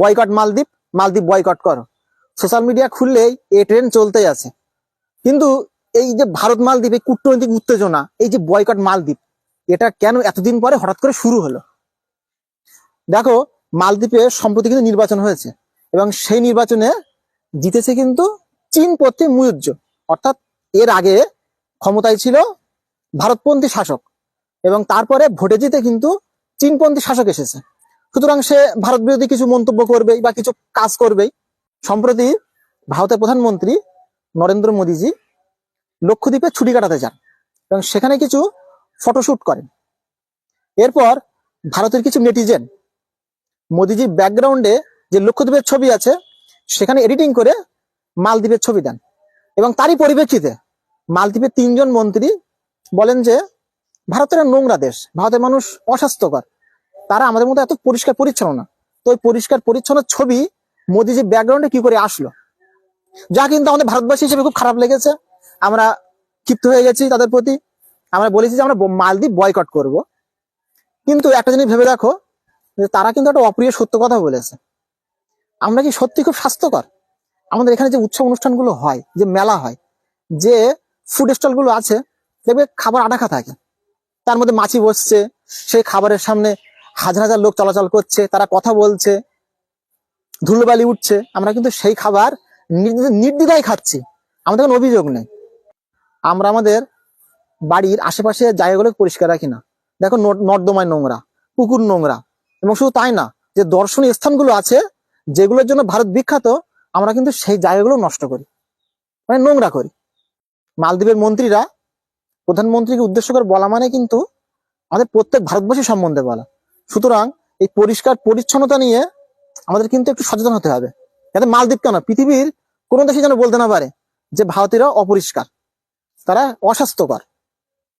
Boycott Maldives Maldives boycott করো। Social media খুললেই এই ট্রেন চলতেই আছে। কিন্তু এই যে ভারত মালদ্বীপ, এই কূটনৈতিক উত্তেজনা, এই যে বয়কট মালদ্বীপ, এটা কেন এতদিন পরে হঠাৎ করে শুরু হলো? দেখো, মালদ্বীপে সম্প্রতি কিন্তু নির্বাচন হয়েছে এবং সেই নির্বাচনে জিতেছে কিন্তু চীন পথে মুয়ুজ্জ। অর্থাৎ এর আগে ক্ষমতায় ছিল ভারতপন্থী শাসক এবং তারপরে ভোটে জিতে কিন্তু চীনপন্থী শাসক এসেছে। সুতরাং সে ভারত বিরোধী কিছু মন্তব্য করবেই বা কিছু কাজ করবেই সম্প্রতি ভারতের প্রধানমন্ত্রী নরেন্দ্র মোদীজি লক্ষদ্বীপে ছুটি কাটাতে যান এবং সেখানে কিছু ফটোশুট করেন। এরপর ভারতের কিছু নেটিজেন মোদিজির ব্যাকগ্রাউন্ডে যে লক্ষদ্বীপের ছবি আছে, সেখানে এডিটিং করে মালদ্বীপের ছবি দেন এবং তারই পরিপ্রেক্ষিতে মালদ্বীপের তিনজন মন্ত্রী বলেন যে, ভারতের নোংরা দেশ। ভারতের মানুষ অস্বাস্থ্যকর। তারা আমাদের মধ্যে এত পরিষ্কার পরিচ্ছন্ন না। তো ওই পরিষ্কার পরিচ্ছন্ন ছবি মোদিজি ব্যাকগ্রাউন্ডে কি করে আসলো? যা কিন্তু আমাদের ভারতবাসী হিসেবে খুব খারাপ লেগেছে। আমরা ক্ষিপ্ত হয়ে গেছি তাদের প্রতি। আমরা বলেছি যে আমরা মালদ্বীপ বয়কট করব। কিন্তু একটা জিনিস ভেবে দেখো, যে তারা কিন্তু একটা অপ্রিয় সত্য কথা বলেছে। আমরা কি সত্যি খুব স্বাস্থ্যকর? আমাদের এখানে যে উৎসব অনুষ্ঠানগুলো হয়, যে মেলা হয়, যে ফুড স্টলগুলো আছে, দেখবে খাবার আটাখা থাকে। তার মধ্যে মাছি বসছে, সেই খাবারের সামনে হাজার হাজার লোক চলাচল করছে, তারা কথা বলছে, ধুলোবালি উঠছে, আমরা কিন্তু সেই খাবার নির্দ্বিধা- নির্দ্বিধায় খাচ্ছি। আমাদের কোনো অভিযোগ নেই। আমরা আমাদের বাড়ির আশেপাশে জায়গাগুলো পরিষ্কার রাখি না। দেখো নর- নর্দমায় নোংরা, পুকুর নোংরা, এবং শুধু তাই না, যে দর্শনীয় স্থানগুলো আছে, যেগুলোর জন্য ভারত বিখ্যাত, আমরা কিন্তু সেই জায়গাগুলো নষ্ট করি। মানে নোংরা করি। মালদ্বীপের মন্ত্রীরা প্রধানমন্ত্রীকে উদ্দেশ্য করে বলা মানে কিন্তু আমাদের প্রত্যেক ভারতবাসী সম্বন্ধে বলা। সুতরাং এই পরিষ্কার পরিচ্ছন্নতা নিয়ে আমাদের কিন্তু একটু সচেতন হতে হবে। যাতে মালদ্বীপ কেন? পৃথিবীর কোনো দেশে যেন বলতে না পারে যে ভারতীয়রা অপরিষ্কার, তারা অস্বাস্থ্যকর।